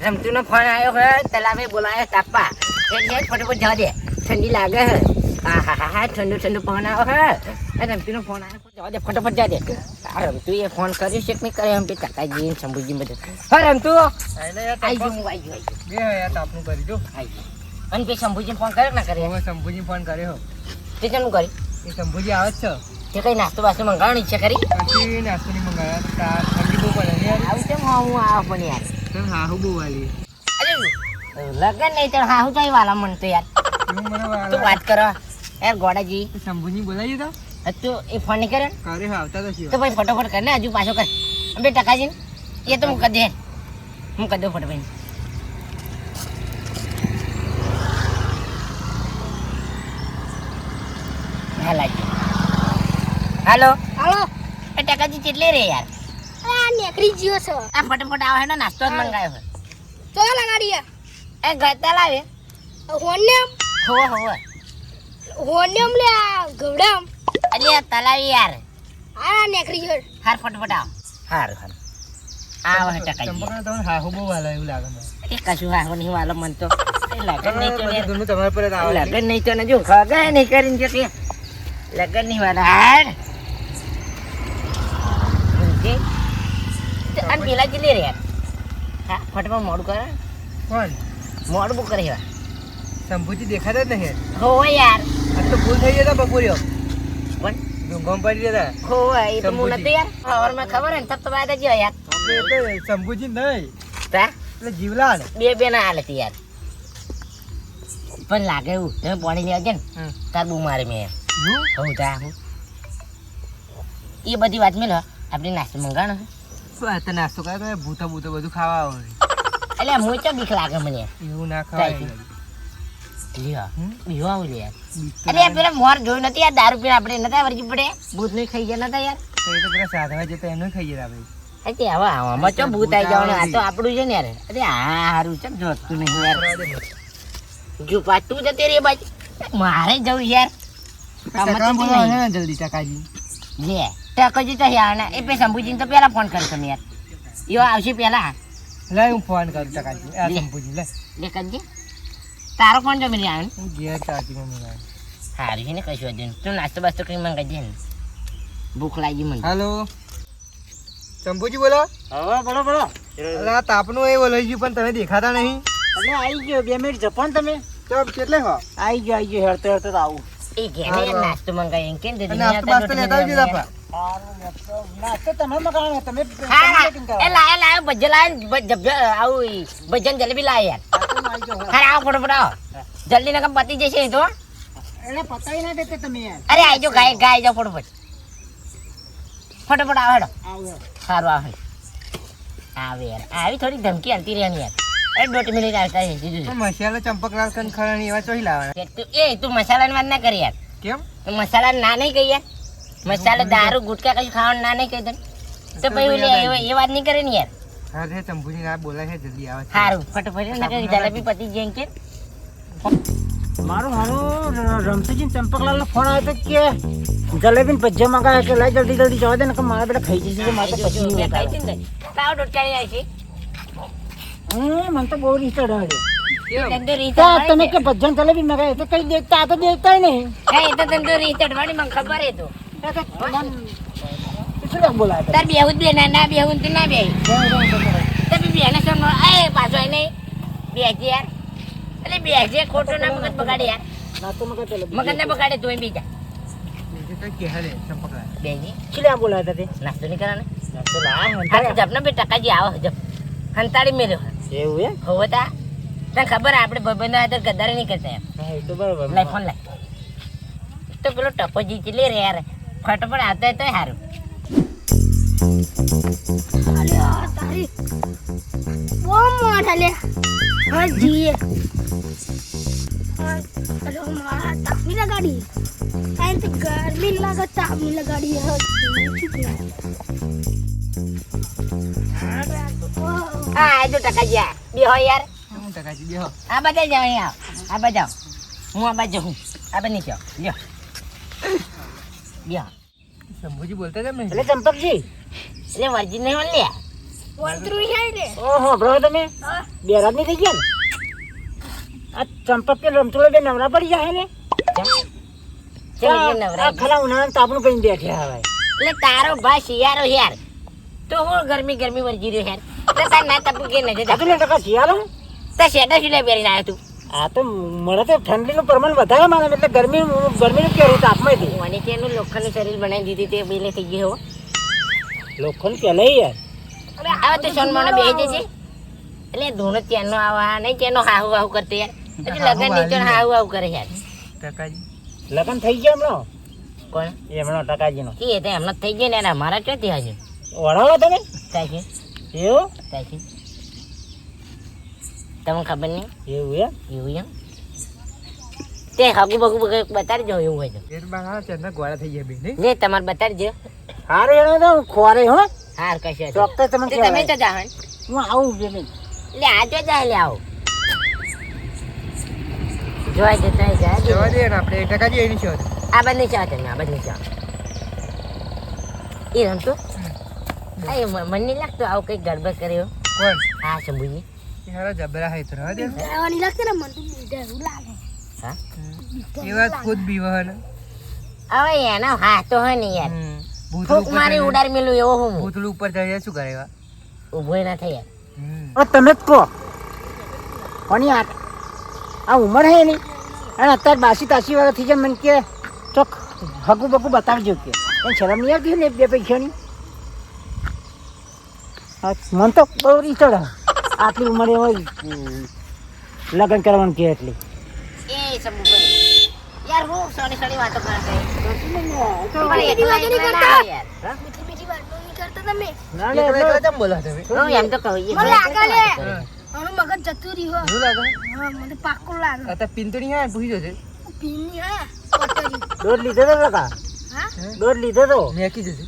રમતું નો phone આવ્યો હે તલાવે બોલાયો તાપા એટલે ફટોફટ જવા દે. ઠંડી લાગે હે. હા હા હા હા ઠંડુ ઠંડુ ફોન આવ્યો હે. એ રમતું નો ફોન આવ્યો જવા દે ફટોફટ જવા દે. આ રમતું એ ફોન કર્યો છે કે નહીં કરે એમ પે કાકાજી ને શંભુજી બધું. હા રમતું? તાપા- ગયું આઈ ગયું આઈ બે યાર તાપનું કરી જો ગયું આઈ ગયું અને પે શંભુજી ફોન કર્યો કે ના કર્યો? શંભુજી ફોન કર્યો. તે કેમ કરી એ શંભુજી આવે જ છે. તે કઈ નાસ્તો બાસ્તો મંગાવવાની ઈચ્છા કરી? પછી નાસ્તો નહીં મંગાવ્યા ઠંડી બહુ પડે યાર. આવું કેમ હું આવો પણ યાર? હાહુ બહુ વાલી? લગન નહીં તો હા હું કઈ વાલા મન તો યાર. તું તું વાત કરો. યાર ગોડાજી. શંભુજી બોલાવી તા તો એ ફોન નહીં કરે ને? હા આવતા તો તો ભાઈ ફટોફટ કર ને હજુ પાછો કર. બે ટકાજી એ તો હું કરી દે. હું કરી દઉં ફટોફટ હા લાગી હાલો. હાલો. એ ટકાજી કેટલી રે યાર? આ નેકરી જીઓ છો. આ ફટાફટ આવે ને નાસ્તો જ મંગાયો છે તો લગાડી એ ગતા લાવે. હોનેમ હો હો હોનેમ લે આ ગવડામ અલી આ તલાવી યાર. આ નેકરી જીઓ હાર ફટાફટ આવ. હાર હાર. આવો ટકાજી. ચંપકને તમને હાહુ બહુ વાલા એવું લાગે મને. એ કશું હારો નહીં વાલો મન તો લગન નહીં તો લગન નહીં તો ને જો ખગા નહીં કરીને જો કે લગન નહીં વાલા હાર. આન પેલા કેટલી રે હા ફટફટ મોડું કરે. કોણ? મોડું બુક કરે યાર શંભુજી દેખાતા જ નહીં. હો યાર. આ તો ભૂલ થઈ જતા બપોર્યો. પણ ડુંગમ પડી જતા હો એ તો હું નથી યાર. સવારમાં ખબર હે ને તબ તો બાદ જ યાર. એટલે શંભુજી નહીં. તા? એટલે જીવલાલ બે બે ના હાલત યાર. પણ લાગે એવું. તમે પાણી લેવા ગયા ને. તાર બહુ મારે મેં હું? તા હું. એ બધી વાત મેં આપણે નાસ્તો મંગાણો શું આ નાસ્તો કરે તો ભૂતા ભૂતો બધું ખાવા આવે. એટલે હું તો બીક લાગે મને. એવું ના ખાવાય. લ્યો. હમ? આવું લે યાર. પેલા મોર જોયું નથી યાર દારૂ પીને આપણે નતા વરજી પડે? ભૂત નહીં ખાઈ ગયા નતા યાર? તો એ તો પેલા સાધવા જતા એનું ખાઈ ગયા આપણે. અરે હવે આમાં ચો ભૂત આવી જવાનું આ તો આપણું છે ને યાર. અરે હા હારું છે જોતું નહીં યાર. જો પાટું તું જતી રે બાજી. મારે જવું યાર. જલ્દી ચકાજી. લે. ટકોજી તો યાર એ પે શંભુજીને તો પેલા ફોન કરશો ને યાર. યો આવશે પેલા. લે હું ફોન કરું ટકાજી આ શંભુજી લે. લે કરજે. તારો ફોન જમી આવે હું ઘેર ચાચી મમ્મી આવે સારું છે ને કશું વાંધો તું નાસ્તો બાસ્તો કઈ મંગાઈ ને. ભૂખ લાગી મને. હાલો. શંભુજી બોલો. હવે બોલો બોલો. અરે તાપનું એ બોલાઈ ગયું પણ તમે દેખાતા નહીં. એટલે આવી ગયો. બે મિનિટ જપો તમે. તો કેટલે હો? આવી ગયો આવી ગયો. હેરતો હેરતો આવું. એ ઘેર નાસ્તો મંગાઈ એમ કેમ દીધી નાસ્તો બાસ્તો લેતા આવજો તાપા ભજન જલેબી લાયો યાર. આવો જલ્દી નકમ પતી જશે તો. એટલે પતાવી ના દેતે તમે યાર. અરે આજો ગાય ગાય જાઓ ફટોફટ ફટોફટ આવો હેડો. સારું આવે આવે યાર. આવી થોડી ધમકી આવતી રહેવાની યાર. એ દોઢ મિનિટ આવતા છે જીજુ મસાલા ચંપકલાલ કન ખરાણી એવા ચોઈ લાવવાના. એ તું મસાલાની વાત ના કરી યાર. કેમ? તું મસાલા ના નહીં કહી યાર. મસાલા દારૂ ગુટકા કશું ખાવાનું ના નહીં કહી દે. તો પછી ઓલી એ- એ વાત નહીં કરે ને યાર? ના છે જલ્દી આવે સારું ફટોફટ ના જલેબી પતી જાય કે. મારું હારું રમતુજી ચંપકલાલ ફોન આવ્યો કે જલેબી ને ભજીયા મંગાવ્યા કે લાય જલ્દી જલ્દી જવા દે ને કે મારા બેટા ખાઈ જશે તો મારે તો પછી નહીં. છે તાવ આવી હમ, મને તો બહુ રીત ચડે છે તંદુરી તો તમે કે ભજન જલેબી મંગાવ્યા તો કઈ દેખતા આ તો દેખતા નહીં. એ તો તંદુરી ચડવાની મને ખબર હે તો. તાર બેહું બે ના ના બેહું તો ના બે. જય બે બેને સમ એ પાછો આઈ નહીં યાર. અરે બેસજે ખોટો ના મગજ બગાડે યાર. મગજ ના બગાડે તોય બીજા. ને ખબર આપડે હાથે ગદ્દારી નહીં કરતા તો પેલો ટપોજી લે રે યાર. ફટફટ આવતો હોય તો સારું બહુ મોઢા લે હા જીએ અરે મારા તાપની લગાડી આ. તો ગરમી લાગે તાપની લગાડી હા જો ટકાજી બે હો. યાર હું ટકાજી આ બધા જાવ અહીંયા. આ બધા હું આ બાજુ હું. આ બાજુ નીચે આવો. શંભુજી બોલતા તમે એટલે ચંપકજી એટલે વર્જી નહીં છે ઓહો બ્રો તમે. બેરાજ નહીં થઈ ગયા ને? આ ચંપક કે રમતુલો બે નવરા પડી જાય ને? નવરા? ખરા ઉનાળાનું તાપણું કઈ બેઠ્યા હવે એટલે તારો ભાઈ શિયાળો યાર. તો હું ગરમી ગરમી વરજી રહ્યો યાર. તાર ના તપુ કે નથી આ તો ને ટકા શિયાળો? તો શેડા શીડા પહેરીને આવ્યો તું. આ તો મને તો ઠંડીનું પ્રમાણ વધારે માને એટલે ગરમી ગરમીનું કેવું તાપમાં હતી મને કે એનું લોખંડનું શરીર બનાવી દીધી તે બેલે થઈ ગયો લોખંડ પહેલાં યાર. હવે તો સોનમાનો બેસી જશે એટલે ધૂણો ત્યાંનો આવા નહીં ત્યાંનો હાહુ હાહુ કરતો યાર. પછી લગન નીચે હાહુ હાહુ કરે યાર. ટકાજી. લગ્ન થઈ ગયા હમણાં કોણ? એમનો ટકાજીનો. કે એ તો એમનો થઈ ગયો ને એના મારા ચો ત્યાં હજુ વડાવો તમે. થાય છે. એવું? છે. તમને ખબર નહીં? એવું એમ? એવું એમ? તે હગુ બગુ બતાડી દો એવું હોય તો. ગોળા થઈ ગયા બે નહીં? લે તમારે બતાડી જો હારે એનો તો ખોરે હો. હાર કશે ચોક્કસ તમને તે તમે તો જાહન હું આવું બે મિનિટ લે આ જો જાય લે આવો જોઈ તઈ જાય જવા દે ને આપણે ટકાજી એની શોધ આ બંને ચા તમે આ બંને ચા એ રમતો? એ મને નહીં લાગતું આવું કઈ ગડબડ કર્યો કોણ? હા શંભુજી. હારા જબરા હે તરા દે આવવાની લાગશે ને મન તો બીજા એવું લાગે. હા? એ વાત ખુદ બીવહન. હવે એનો હા તો હોય ને યાર ભૂતલું મારી ઉડાર મેલું એવો હું. ભૂતલું ઉપર ચડીને શું કરે એવા? ઊભો ના થાય. યાર તમે જ કહો. પણ આ આ ઉંમર હે એની? અને અત્યારે બાસી તાસી વાળા થઈ જાય મને કે ચોક હગું બગું બતાવજો કે. પણ શરમ નહીં આવતી ને બે પૈસાની? મન મને તો બહુ રીચડ આટલી ઉંમરે હોય? લગ્ન કરવાનું કે એટલી? એ યાર હું સોની સોની વાતો કરે દોઢ લીધો તો મેકી જશે.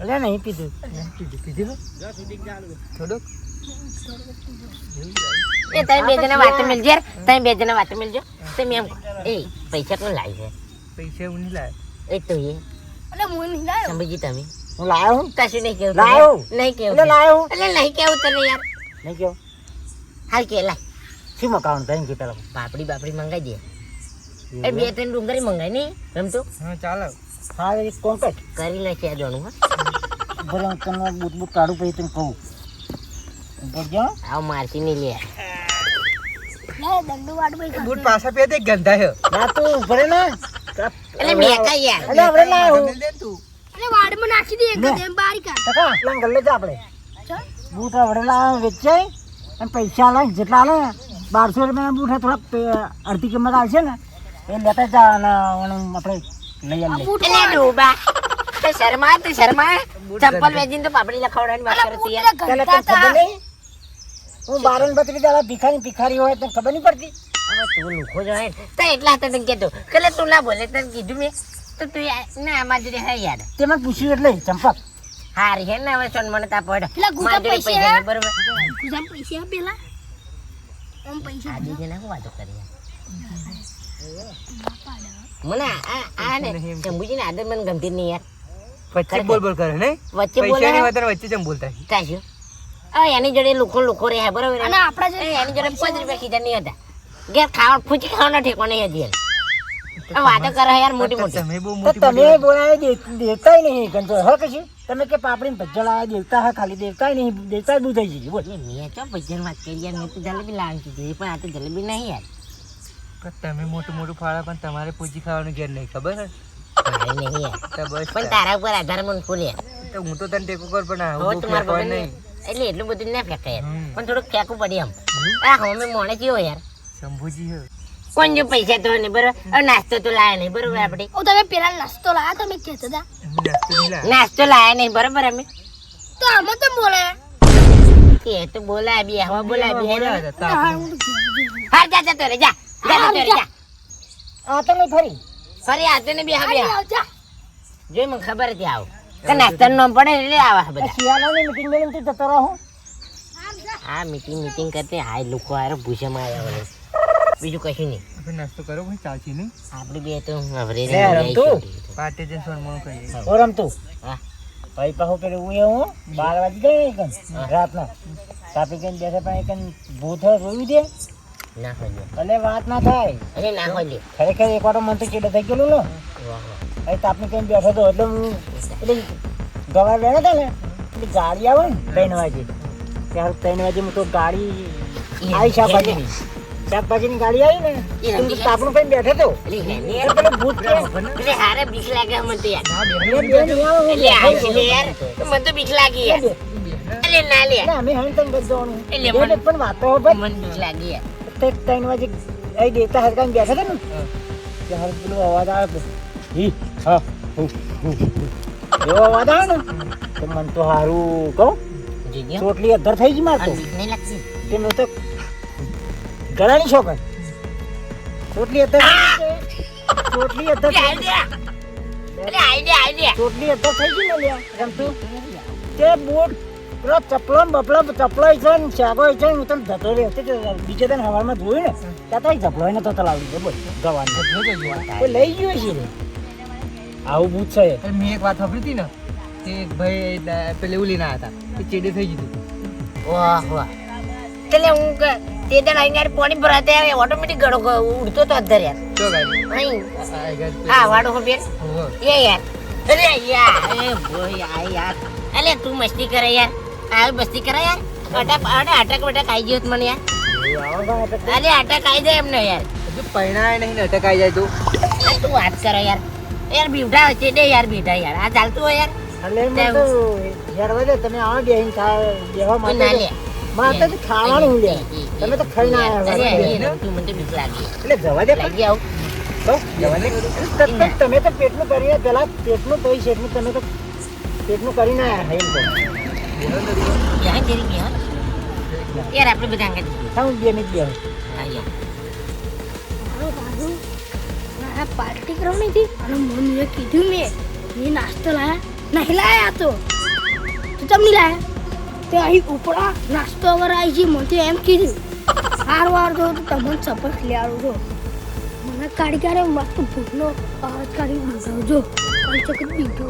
એટલે નહીં પીધું. પીધું પીધું થોડુંક. એ તમે બે જણા વાતો મિલજો તમે બે જણા વાત મિલજો તમે એમ એ પૈસા કોણ લાવી છે? પૈસા હું નહીં લાવે. એ તો એ. અને હું નહીં લાવ્યો. સમજી તમે? હું લાવ્યો હું? કશું નહીં કેવું લાવ્યો નહીં કેવું એટલે લાયો એટલે નહીં કેવું તને યાર. નહીં કેવું હાલ કે લાય. શું મકાન થઈને કે પેલા? બાપડી બાપડી મંગાઈ દે. એ બે ત્રણ ડુંગળી મંગાઈ નહીં રમતું હા ચાલો. કોન્ટેક્ટ કરી લે છે જોણું હા. ભલે હું તમને બૂટ બૂટ કાઢું પછી તને કહું. ઉપર આવ મારતી નહીં લે બૂટ પાછા ગંધા ના તું ના. એટલે યાર એટલે ના મેલ દે તું. અને વાડમાં નાખી દે એક લે. બારી કાઢ. ટકા એટલા ગલ્લે જ આપણે. બૂટ વડેલા વેચાય. અને પૈસા લે જેટલા લે બારસો રૂપિયાના બૂટ થોડા થોડાક અડધી કિંમત આવશે ને. એ લેતા જા અને આપણે તે શર્મા તે શર્મા. ચપ્પલ વેચીને તો પાપડી લખાવડાની વાત કરતી યાર. ખબર નહીં? હું બારણ બત્રી દાડા ભિખારી ભિખારી હોય તને ખબર નહીં પડતી? હવે તું લુખો જો હે તો એટલા હતા તને કહેતો કે તું ના બોલે તને કીધું મેં. તો તું ના આમાં જોડે હે યાર. તેમાં પૂછ્યું એટલે ચંપક હારી હે ને હવે સોન મને તા પડે. જોડે પૈસા બરોબર? ખુશામ પૈસા પેલા? આમ પૈસા આ ના વાતો કરી. મને આ આ ને શંભુજીની આદત મને ગમતી નહીં યાર. વચ્ચે બોલ બોલ કરે નહીં? વચ્ચે બોલે પૈસાની વાત વચ્ચે જેમ બોલતા છે. હવે એની જોડે લુખો લુખો રહે બરોબર. અને આપણા એ એની જોડે પાંચ રૂપિયા કીધા નહીં હતા. ઘેર ખાવા ફૂચી ખાવાનો ઠેકો નહીં હતી યાર. વાતો કરે યાર મોટી મોટી. તમે બહુ મોટી તમે બોલાવે દે- નહીં કંતો હે કશું? તમે કે પાપડી ભજ્જળ આવ્યા દેવતા હા ખાલી દેવતા નહીં દેવતાય બુધાઈ જશે. બોલ. મેં ચો ભજન વાત કરી યાર મેં તો જલેબી લાવી દીધી પણ આ તો જલેબી નહીં યાર. તમે મોટું મોટું ફાળા પણ તમારે પૂછી ખાવાનું ઘેર નહીં ખબર તો પણ તારા ઉપર આધાર મને ફૂલ તો હું તો તને ટેકો કર પણ આવું તમારે નહીં નહીં. એટલે એટલું બધું ના ફેંકાય પણ થોડુંક ફેંકવું પડે એમ. આ હવે મોણે કેવો યાર. શંભુજી હે. કોણ જો પૈસા તો નહીં બરોબર? નાસ્તો તો લાયા નહીં બરોબર આપણે? ઓ તમે પેલા નાસ્તો લાયા તમે કહેતા હતા નાસ્તો નહીં લાયા. નહીં બરોબર અમે? તો આમાં તો બોલાયા કે તો બોલાય બી હવા બોલાવે તો હા, તો. હાર જા જતો રે જા. જા જતો જા. આ નહીં ફરી. ફરી આવતો ને બી હા બી હારી હા આવજા. જોઈ મને ખબર હતી આવું. કે નાસ્તાનું નામ પડે ને એટલે આવા મીટિંગ તું જતો રહો આ મીટિંગ મીટિંગ કરતી. હાય લોકો આરે આવ્યા વળે બીજું કશું નહીં. આપણે નાસ્તો કરો બે તો હવરે રમતું. પાટે જે સોનમણું કહીએ ઓ રમતું. હા. ભાઈ પાછું પેલું હું બાર વાગી ગઈ ને રાતના. કાપી કઈ બેઠા પણ ભૂત રોયું દે. ના હોય ભલે વાત ના થાય અરે ના હોય ખરેખર એક વાર તો મન તો ચેડે થઈ ગયેલું ને અહીં તાપની કઈ બેઠો તો એટલે હું પેલી ગવાર બેઠા હતા ને પેલી ગાડી આવે ને ત્રણ વાગે ત્યારે ત્રણ વાગે હું તો ગાડી આવી શાકભાજીની શાકભાજીની ગાડી આવી ને એ તો હું રમતી તાપનું કઈ બેઠો તો એટલે હેની તો પેલો ભૂત કે એટલે હારે બીક લાગે મને તો યાર બે બેન આવો, એટલે આ છે લે યાર મને તો બીક લાગી યાર એટલે ના લે એટલે અમે હણ તને જવાનું એટલે બે મને- મિનિટ પણ વાતો હો ભાઈ મને બીક લાગી યાર તે ત્રણ વાગે અહીં દેતા હરકાઈને બેઠા હતા ને ત્યારે પેલો અવાજ આવે કે હી હા હું, હું, હું. એવો અવાજ આવે ને તો મને તો સારું કહું જીગ્યો ચોટલી અધર થઈ ગઈ મારતો આ બીક નહીં લાગતી તે મેં તો ગળાની શોખ ચોટલી અધર ચોટલી અધર એટલે થઈ ગઈ. આઈડિયા એટલે આઈડિયા આઈડિયા ચોટલી અધર થઈ ગઈ ને લ્યા રમતું તે બૂટ પેલો ચપલો બપલમ બપલો ચપલો છે ને શાગો છે હું તને ધતો રહ્યો તે બીજે તને હવારમાં જોયું ને ત્યાં તો ચપલો ને તો લાવી દે બોલ ગવાનું લઈ ગયો છે આવું ભૂત છે. મેં એક વાત સાંભળી હતી ને તે ભાઈ પેલે ઉલી ના હતા એ ચેડે થઈ ગયું વાહ વાહ. એટલે હું કે તે દણ આઈને પાણી ભરાતે આવે ઓટોમેટિક ગળો ઉડતો તો અંદર યાર. ચો ગાડી ગાડી હા વાડો હો બેન એ યાર. અરે યાર. એ બોય આ યાર. અલે તું મસ્તી કરે યાર. આ મસ્તી કરે યાર. અટક અરે અટક બટક આઈ ગયો મને યાર. આવો અરે અટક આવી જાય એમને યાર. હજુ પૈણાય નહીં ને અટકાઈ જાય તું. તું વાત કરે યાર. યાર બીવડા છે દે યાર બીવડા યાર. આ ચાલતું હોય યાર. એટલે મેં તો તમે આવો બેહીને ખા બેહવા તું ના લે. માટે તો ખાવાનું લે તમે તો આવ્યા મને બીક લાગી. એટલે જવા દે. લાગી આવું. તો જવા દે. તમે તો પેટનું કરીને પેલા પેટનું પછી શેઠનું તમે તો પેટનું કરીને આવ્યા એમ આપણે બધા અંગત હા હું બે મિનિટ બેહું. હા યાર મારો બાજુ આ પાર્ટી કરવાની હતી અને મને કીધું મેં એ નાસ્તો લાયા નહીં લાયા તો તો ચમ નહીં લાયા તે અહીં ઉપડા નાસ્તો વગર આવી છે મને એમ કીધું હાર વાર તો તમને સપોર્ટ લેવાનું છો મને કાઢી કાઢે મસ્ત ભૂખનો અવાજ કાઢી બોલાવજો અને ચકત બીજો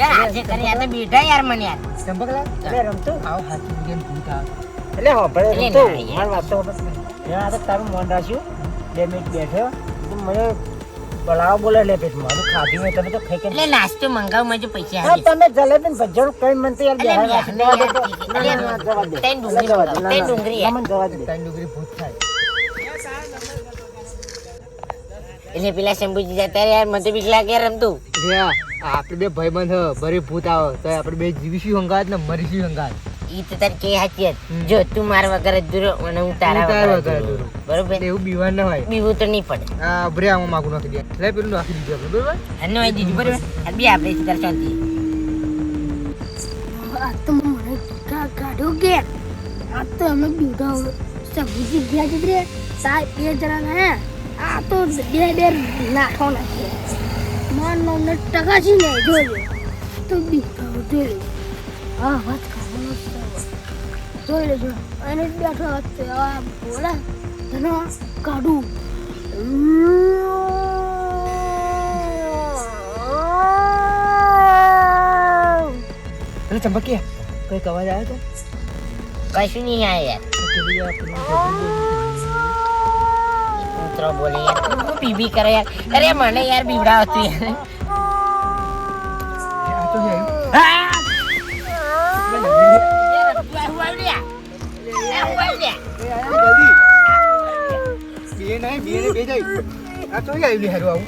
યાર આજે કરે યાર તો યાર મને યાર. ચંપકલા એટલે રમતું? આવો હાથી મૂકીને ભૂત એટલે હોભળે એટલે રમતું? ના, વાત તો હોભળ. મેં આ તો તારું મન રાખ્યું. બે મિનિટ બેઠો. તું મને બોલાવો બોલે લે પેટમાં મારું ખાધું હોય તમે તો ખાઈ એટલે નાસ્તો મંગાવ પૈસા હા તમે જલેબી ભજીયાનું કઈ મને તો યાર જવા દે. તો. યાર, ના, ના, ના, જવા દે. ત્રણ ડુંગળી જવા દે. મંગાવો, ના, ત્રણ ના, ડુંગળી ના, મને જવા દે. ત્રણ ડુંગળી ભૂત થાય એટલે પેલા શંભુજી જતા યાર મને તો બીક લાગે રમતું. આ આપણે બે ભાઈબંધ બંધ ભરે ભૂત આવે તો આપણે બે જીવીશું હંગાત ને મરીશું હંગાત. ઈ તો તાર કે હાચી જો તું માર વગર જ દૂરો અને હું તારા વગર દૂરો. બરોબર? એવું બીવાન ના હોય. બીવું તો નહીં પડે. આ ભરે આમાં માગું નાખી દે. લે પેલું નાખી દીધું આપણે બરોબર? અહીં દીધું બરોબર? આ બી આપણે તારે શાંતિ આ તો મને કા કાઢ્યો કે. આ તો અમે બીજા સબ્જી ગયા જ રે. સાહેબ એ જરા ને આ તો બે બે નાખો નાખીએ માર છે ને જોજો તો બી જોઈ. હા વાત કરવાનો. જોઈ લેજો. એને બેઠો હતો આ બોલા. તને કાઢું. એટલે ચંપકીયા કંઈક અવાજ આવ્યો તો? કશું નહીં આ કૂતરો બોલે યાર તું શું પીબી કરે યાર અરે મને યાર બીવડાવ તું યાર આ તો હે યાર, તું આ હું આવ્યું લ્યા? આ હું આવ્યું લ્યા? બે નહીં બે ને બે જાય આ તો આવી લે હારું આવું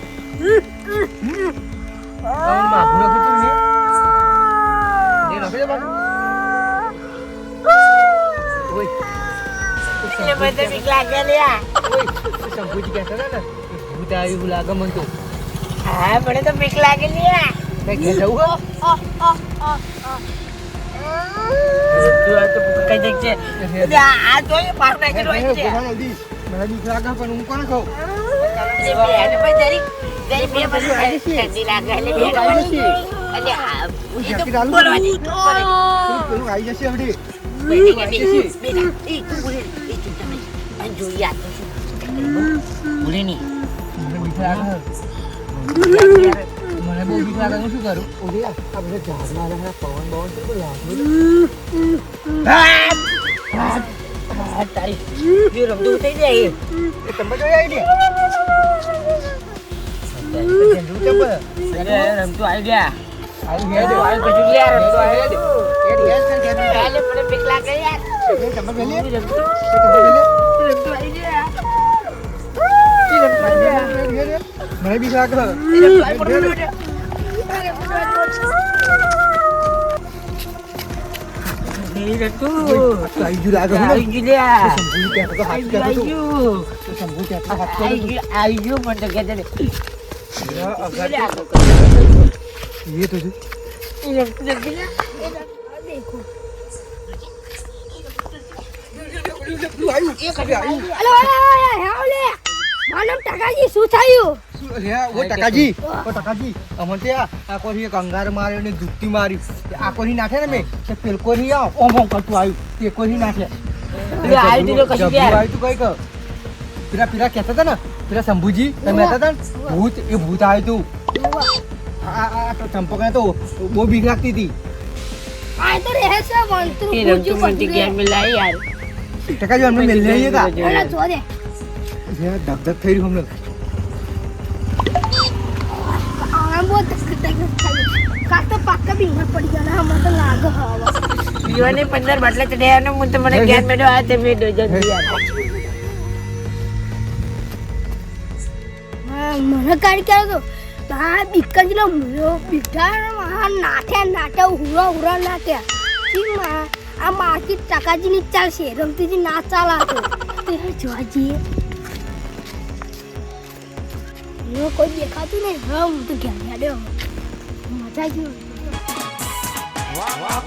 આમ માગું નાખી તું ને એ નાખી દે બાપુ ઓય એટલે મને તો બીક લ્યા. શંભુજી કહેતા હતા ને ભૂત આવ્યું એવું લાગે મને તો. હા મને તો બીક લાગે નહીં જવું હો? આવી જશે બોલે નહીં મને બીક લાગે મને મને બહુ બીક લાગે હું શું કરું ઓલી આ આપણે ઝાડમાં રહ્યા પવન બવન તો કોઈ લાગે હા, તારી જે રમતું થઈ જાય એ તમે જોઈ આવી ને જેમ જોયું તેમ બોલો. અરે રમતું આવી ગયા આવી ગયા છે. આવી પછી યાર રમતું આવી એ રિયાઝ કરે, રિયાઝ કરે. ગયા મને બીક લાગે યાર એ તમે પેલી? એ રમતું તમે પેલી? રમતું માનમ ટકાજી શું થયું? ઓ ટકાજી ઓ ટકાજી અમને તે આ કોરી કંગાર માર્યો ને જુત્તી મારી આ આકોથી નાખે ને મેં? કે પેલકોથી આ ઓમ ઓમ કરતું આવ્યું. તે કોથી નાખે એટલે આવ્યું તું કશું. તું કઈ કહ પેલા પેલા કહેતા હતા ને? પેલા શંભુજી તમે હતા ને? ભૂત એ ભૂત આવ્યું તું. આ તો ચંપકને તો બહુ બીક લાગતી હતી. આ તો રહે છે યાર. ટકાજી અમને મેલ લઈ હતા અલે જો દે ધક થઈ રહ્યું આમ બહુ કાક તો પાક્કા બીમાર પડી ગયા હમણાં. તો લાગે હવા પીવાને પંદર બાટલા ચડ્યા ને હું તો મને ઘેર મેળ્યો આ તે મેં ડોઝન યાર હા, મને કાઢી ક્યારે તો હા બીકન જેલો મુયો બીઠા નાઠ્યા નાઠ્યા હુરા હુરા નાઠ્યા. માં આ માટી ટકાજીની ચાલશે રમતીજી ના ચાલા તો તે જોવા જઈએ. જો કોઈ દેખાતું નહીં હા હું તો ઘેર ગાડ્યો મજા આવી વાહ વાહ